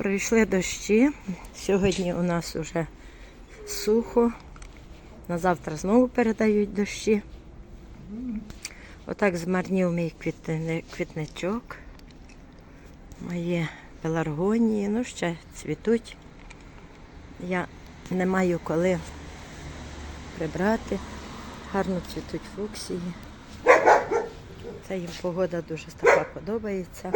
Прийшли дощі. Сьогодні у нас уже сухо. На завтра знову передають дощі. Отак змарнів мій квітничок. Мої пеларгонії, ну ще цвітуть. Я не маю коли прибрати. Гарно цвітуть фуксії. Це їм погода дуже така подобається.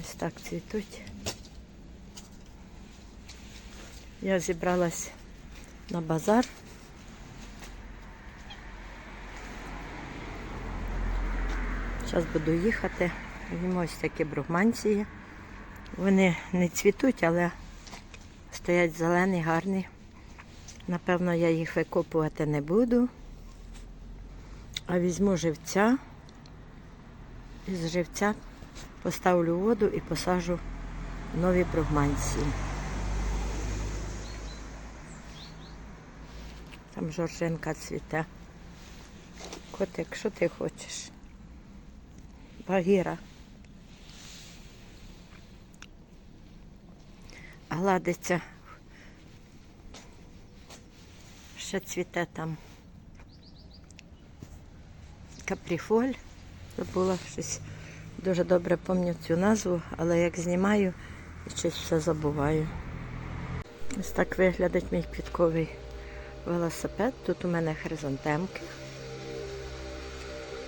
Ось так цвітуть. Я зібралась на базар. Зараз буду їхати. Візьму ось такі бругманції. Вони не цвітуть, але стоять зелені, гарні. Напевно, я їх викопувати не буду. А візьму живця. З живця поставлю воду і посажу нові бругманції. Там жоржинка цвіте. Котик, що ти хочеш? Багіра. Гладиться. Ще цвіте там. Капріфоль. Забула щось. Дуже добре пам'ятаю цю назву, але як знімаю, щось все забуваю. Ось так виглядить мій квітковий велосипед. Тут у мене хризантемки.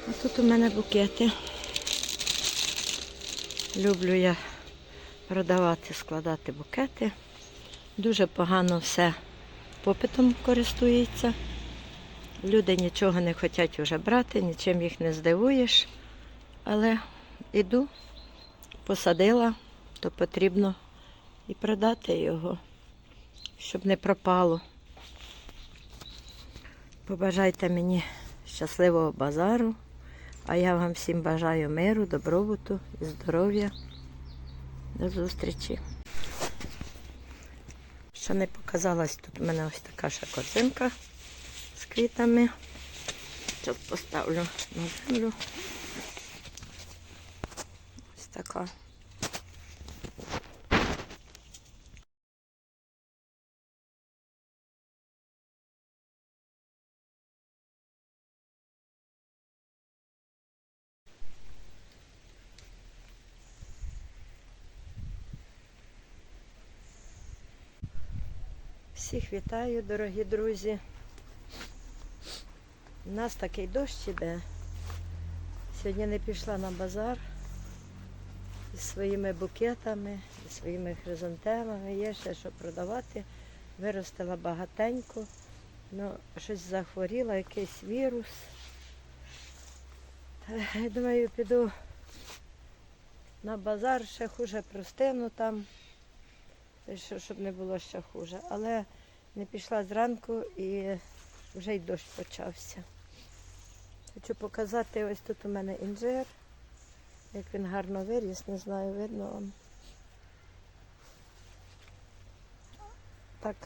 А тут у мене букети. Люблю я продавати, складати букети. Дуже погано все попитом користується. Люди нічого не хочуть вже брати, нічим їх не здивуєш. Але іду, посадила, то потрібно і продати його, щоб не пропало. Побажайте мені щасливого базару, а я вам всім бажаю миру, добробуту і здоров'я. До зустрічі. Ще не показалась тут у мене ось така ще корзинка з квітами. Зараз поставлю на землю. Така. Всіх вітаю, дорогі друзі. У нас такий дощ іде. Сьогодні не пішла на базар своїми букетами, зі своїми хризантемами. Є ще що продавати. Виростила багатенько. Ну, щось захворіла, якийсь вірус. Думаю, піду на базар, ще хуже простину там, щоб не було ще хуже. Але не пішла зранку і вже й дощ почався. Хочу показати, ось тут у мене інжир. Як він гарно виріс, не знаю, видно вам. Так.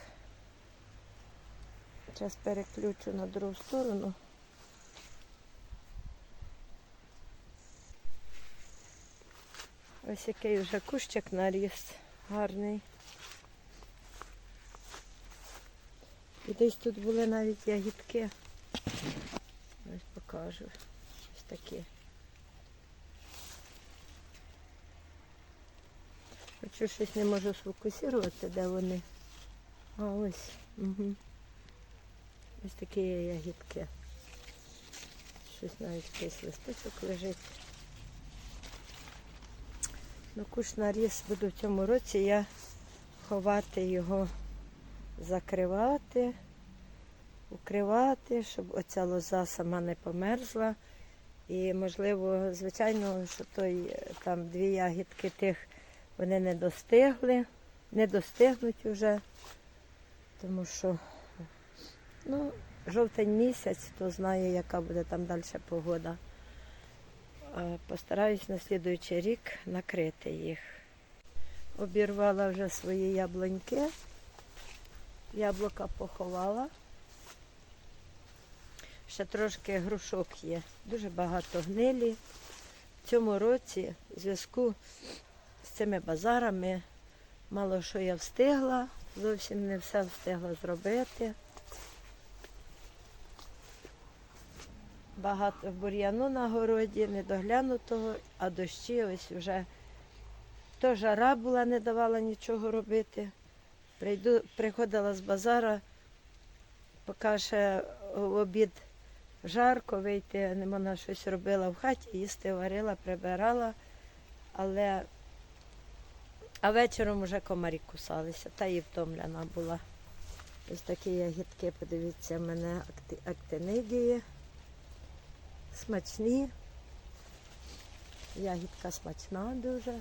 Зараз переключу на другу сторону. Ось який вже кущик наріс гарний. І десь тут були навіть ягідки. Ось покажу. Ось такі. Хочу щось не можу сфокусувати, де вони. А ось. Угу. Ось такі є ягідки. Щось навіть якийсь листочок лежить. Ну, куш наріс буду в цьому році я ховати його, закривати, укривати, щоб оця лоза сама не померзла. І, можливо, звичайно, що той е, там дві ягідки тих вони не достигли, не достигнуть уже, тому що ну, жовтень місяць, хто знає, яка буде там далі погода. Постараюсь на слідуючий рік накрити їх. Обірвала вже свої яблуньки. Яблука поховала. Ще трошки грушок є. Дуже багато гнилі. в цьому році в зв'язку цими базарами мало що я встигла, зовсім не все встигла зробити. Багато бур'яну на городі, недоглянутого, а дощі ось вже то жара була, не давала нічого робити. Прийду, приходила з базара, поки ще в обід жарко вийти, не можна щось робила в хаті, їсти варила, прибирала, але а вечором вже комарі кусалися, та і втомлена була. Ось такі ягідки, подивіться, в мене актинидії. Смачні. Ягідка смачна дуже.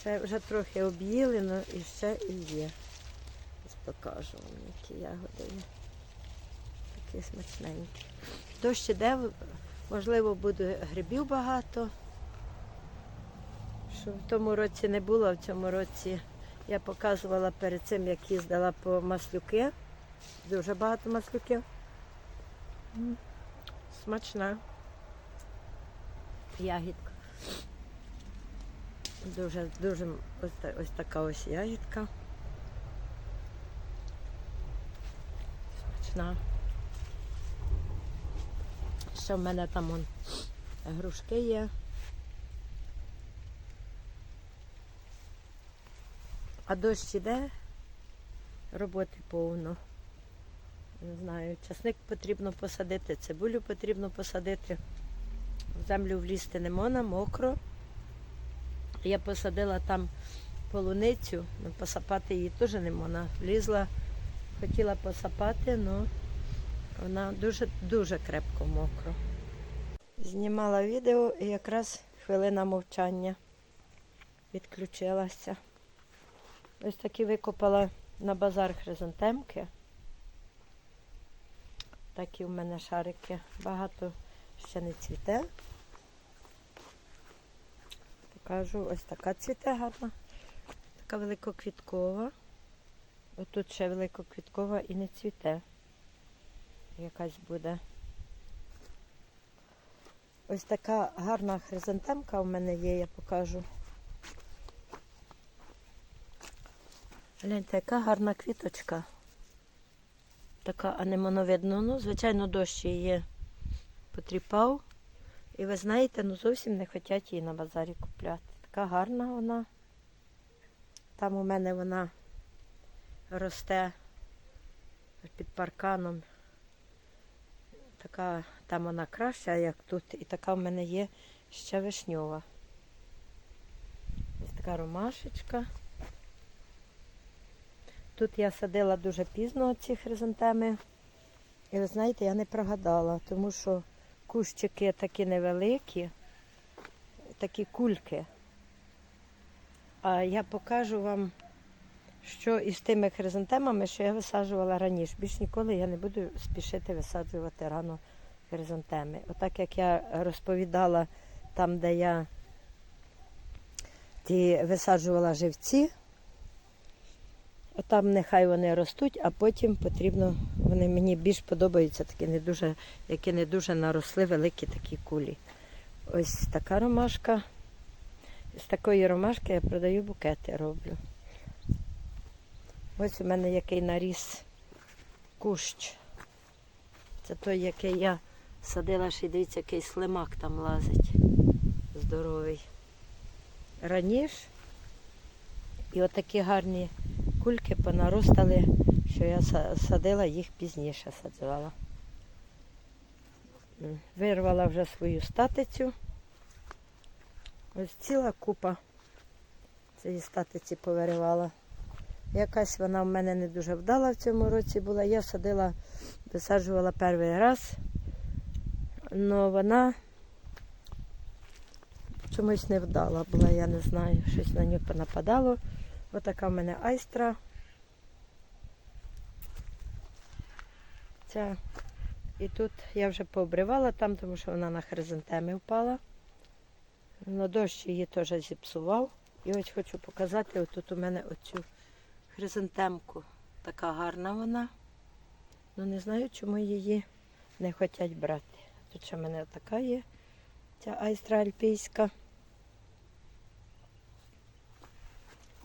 Ще вже трохи об'їли, але і ще і є. Ось покажу вам, які ягоди є. Такі смачненькі. Дощ іде, можливо, буде грибів багато. Що в тому році не було, в цьому році я показувала перед цим, як їздила по маслюки. Дуже багато маслюків. Смачна. Ягідка. Дуже, дуже ось, ось така ось ягідка. Смачна. Ще в мене там он, грушки є. А дощ іде, роботи повно. Не знаю, часник потрібно посадити, цибулю потрібно посадити. В землю влізти не можна, мокро. Я посадила там полуницю, ну, посапати її теж не можна. Влізла, хотіла посапати, але вона дуже, дуже крепко мокро. Знімала відео і якраз хвилина мовчання відключилася. Ось такі викопала на базар хризантемки. Такі в мене шарики. Багато ще не цвіте. Покажу, ось така цвіте гарна. Така великоквіткова. Отут ще великоквіткова і не цвіте. Якась буде. Ось така гарна хризантемка у мене є, я покажу. Гляньте, яка гарна квіточка. Така анемоновидна. Ну, звичайно, дощ її потріпав. І ви знаєте, ну зовсім не хочуть її на базарі купляти. Така гарна вона. Там у мене вона росте під парканом. Така, там вона краща, як тут. І така в мене є ще вишньова. Ось така ромашечка. Тут я садила дуже пізно ці хризантеми. І ви знаєте, я не прогадала, тому що кущики такі невеликі, такі кульки. А я покажу вам, що із тими хризантемами, що я висаджувала раніше. Більш ніколи я не буду спішити висаджувати рано хризантеми. Отак як я розповідала там, де я ті висаджувала живці, там нехай вони ростуть, а потім потрібно, вони мені більш подобаються, такі не дуже, які не дуже наросли великі такі кулі. Ось така ромашка. З такої ромашки я продаю букети роблю. Ось у мене який наріс кущ. Це той, який я садила, ще й дивіться, який слимак там лазить. Здоровий. Раніше. І отакі гарні кульки понаростали, що я садила, їх пізніше саджала. Вирвала вже свою статицю. Ось ціла купа цієї статиці повиривала. Якась вона в мене не дуже вдала в цьому році була. Я садила, висаджувала перший раз, але вона чомусь не вдала була, я не знаю, щось на нього понападало. Отака в мене айстра. Ця. І тут я вже пообривала там, тому що вона на хризантеми впала. На дощ її теж зіпсував. І ось хочу показати, отут у мене оцю хризантемку. Така гарна вона. Ну не знаю, чому її не хочуть брати. Тут ще в мене така є Ця айстра альпійська.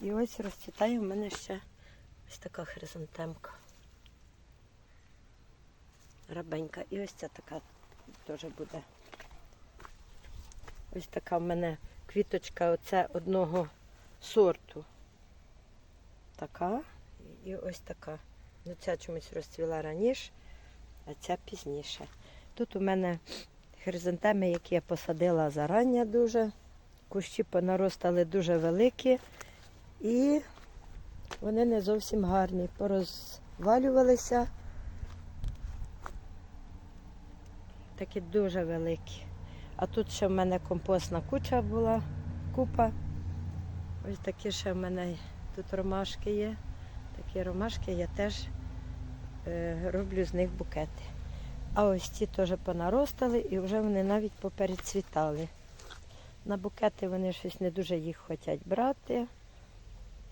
І ось розцвітає в мене ще ось така хризантемка. Рабенька. І ось ця така теж буде. Ось така в мене квіточка оце одного сорту. Така і ось така. Ну, ця чомусь розцвіла раніше, а ця пізніше. Тут у мене хризантеми, які я посадила зарання дуже. Кущі понаростали дуже великі і вони не зовсім гарні. Порозвалювалися. Такі дуже великі. А тут ще в мене компостна куча була, купа. Ось такі ще в мене тут ромашки є. Такі ромашки я теж е, роблю з них букети. А ось ці теж понаростали і вже вони навіть поперецвітали. На букети вони щось не дуже їх хочуть брати.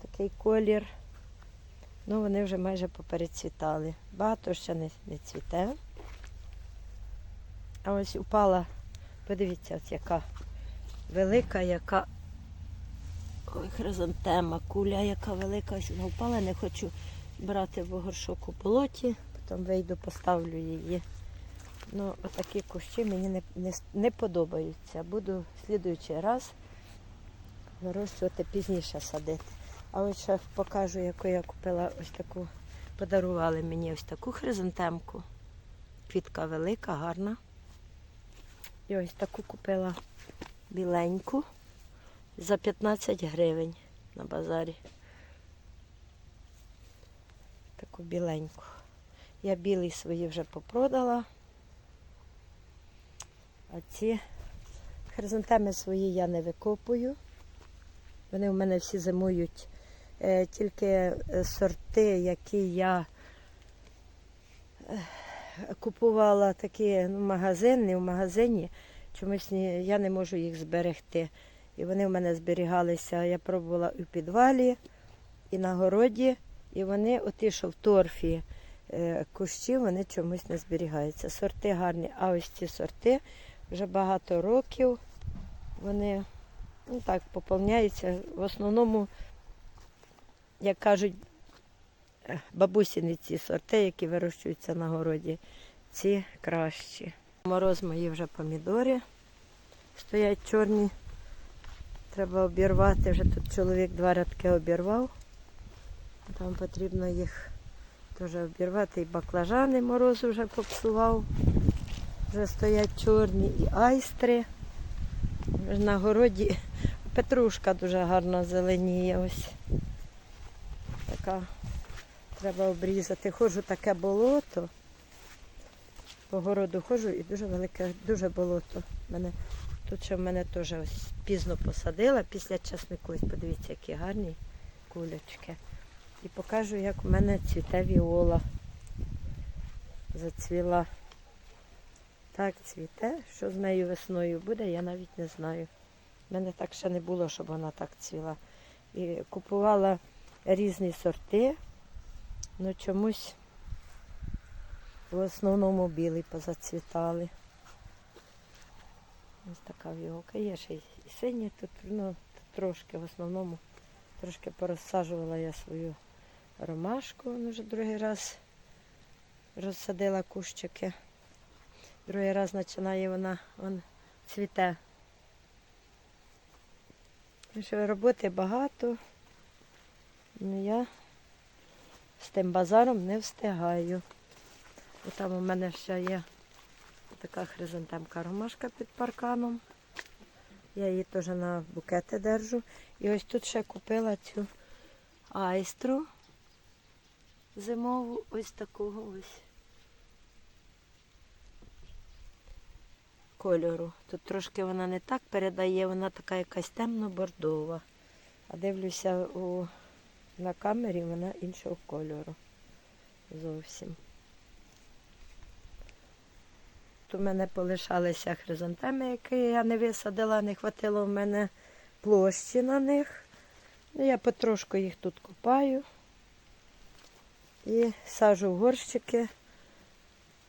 Такий колір. Ну, вони вже майже поперецвітали. Багато ще не, не цвіте. А ось упала, подивіться, от яка велика, яка Ой, хризантема, куля, яка велика, ось вона впала, не хочу брати в горшок у болоті, потім вийду, поставлю її. Ну, отакі кущі мені не, не, не подобаються. Буду в слідуючий раз вирощувати пізніше садити. А ось ще покажу, яку я купила ось таку, подарували мені ось таку хризантемку. Квітка велика, гарна. І ось таку купила біленьку за 15 гривень на базарі. Таку біленьку. Я білий свої вже попродала. А ці хризантеми свої я не викопую. Вони в мене всі зимують. Е, тільки е, сорти, які я е, купувала такі ну, магазин, не в магазині, чомусь я не можу їх зберегти. І вони в мене зберігалися. Я пробувала в підвалі, і на городі. І вони, оті, що в торфі кущі, вони чомусь не зберігаються. Сорти гарні, а ось ці сорти вже багато років. Вони ну так поповняються. В основному, як кажуть, е, бабусіні ці сорти, які вирощуються на городі, ці кращі. Мороз мої вже помідори стоять чорні. Треба обірвати. Вже тут чоловік два рядки обірвав. Там потрібно їх теж обірвати. І баклажани мороз вже попсував. Вже стоять чорні і айстри. На городі петрушка дуже гарно зеленіє. Ось така треба обрізати. Ходжу таке болото. По городу ходжу і дуже велике, дуже болото. Мене Тут ще в мене теж ось пізно посадила після часнику. Подивіться, які гарні кулечки. І покажу, як у мене цвіте віола. Зацвіла. Так цвіте. Що з нею весною буде, я навіть не знаю. У мене так ще не було, щоб вона так цвіла. І купувала різні сорти, але чомусь в основному білий позацвітали. Ось така віолка. Є ще і сині тут, ну, трошки в основному трошки порозсаджувала я свою ромашку. Ну, вже другий раз розсадила кущики. Другий раз починає вона вон, цвіте. Ну, що роботи багато. Ну, я з тим базаром не встигаю. Бо там у мене ще є така хризантемка ромашка під парканом. Я її теж на букети держу. І ось тут ще купила цю айстру зимову, ось такого ось кольору. Тут трошки вона не так передає, вона така якась темно-бордова. А дивлюся у, на камері, вона іншого кольору. Зовсім. Тут у мене полишалися хризантеми, які я не висадила, не хватило в мене площі на них. Ну, я потрошку їх тут купаю і сажу в горщики,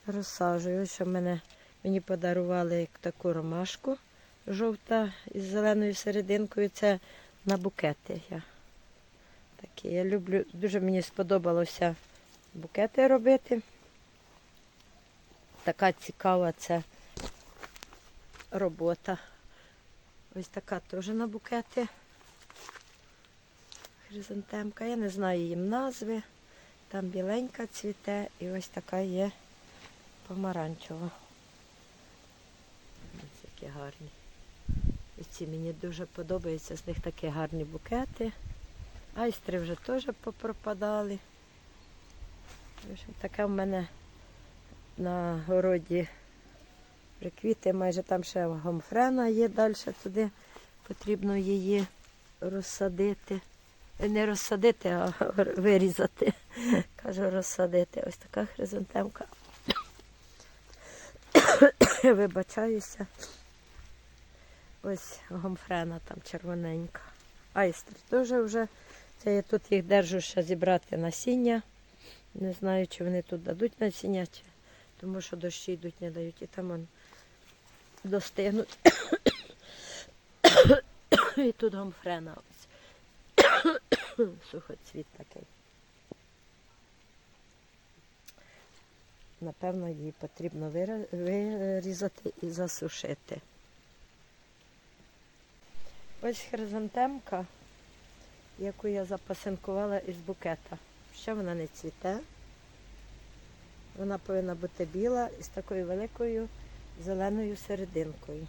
розсаджую. Ось мене, мені подарували таку ромашку. жовта із зеленою серединкою. Це на букети. Я такі. Я люблю, дуже мені сподобалося букети робити. Така цікава це робота. Ось така теж на букети. Хризантемка. Я не знаю їм назви. Там біленька цвіте і ось така є помаранчева. Ось які гарні. І ці мені дуже подобаються, з них такі гарні букети. Айстри вже теж попропадали. Таке в мене на городі приквіти, майже там ще гомфрена є далі туди. Потрібно її розсадити. Е, Не розсадити, а вирізати. Кажу, розсадити. Ось така хризантемка. Вибачаюся. Ось гомфрена там червоненька. Айстер теж вже. Це я тут їх держу ще зібрати насіння. Не знаю, чи вони тут дадуть насіння, чи... тому що дощі йдуть, не дають. І там он достигнуть. І тут гомфрена ось. Сухоцвіт такий. Напевно, її потрібно вирізати і засушити. Ось хризантемка, яку я запасинкувала із букета. Ще вона не цвіте. Вона повинна бути біла і з такою великою зеленою серединкою.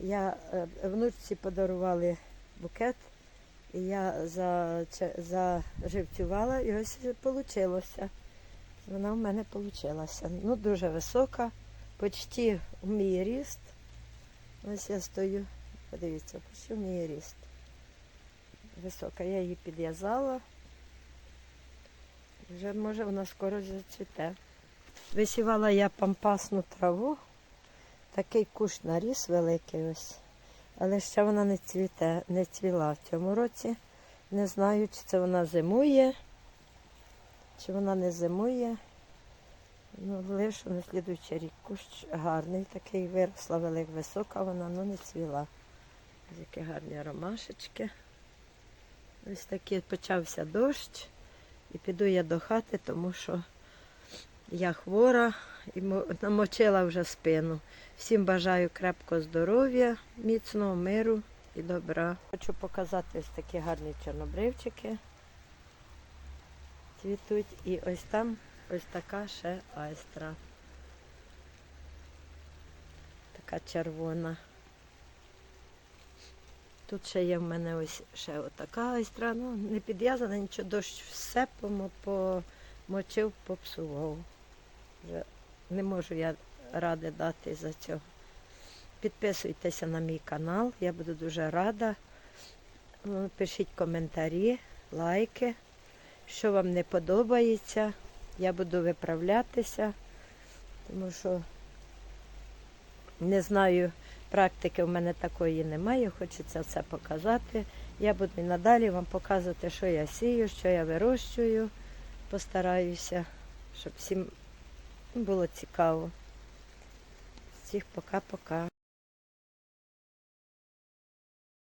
Я е, внучці подарували букет, і я заживцювала і ось вийшло. Вона в мене вийшла. Ну, дуже висока, почти в мій ріст. Ось я стою, подивіться, почти в мій ріст. Висока. Я її підв'язала. Вже може вона скоро зацвіте. Висівала я пампасну траву. Такий кущ наріс великий ось. Але ще вона не цвіте, не цвіла в цьому році. Не знаю, чи це вона зимує, чи вона не зимує. Ну, лише на слідуючий рік кущ гарний, такий виросла велика, висока вона, але не цвіла. Які гарні ромашечки. Ось такий почався дощ. І піду я до хати, тому що я хвора і намочила вже спину. Всім бажаю крепкого здоров'я, міцного миру і добра. Хочу показати ось такі гарні чорнобривчики. Цвітуть. І ось там ось така ще айстра. Така червона. Тут ще є в мене ось ще отака айстра. Ну, не підв'язана, нічого, дощ все помочив, попсував. Вже не можу я ради дати за цього. Підписуйтеся на мій канал, я буду дуже рада. Ну, Пишіть коментарі, лайки. Що вам не подобається, я буду виправлятися, тому що не знаю, практики в мене такої немає, хочеться все показати. Я буду надалі вам показувати, що я сію, що я вирощую. Постараюся, щоб всім було цікаво. Всіх пока-пока.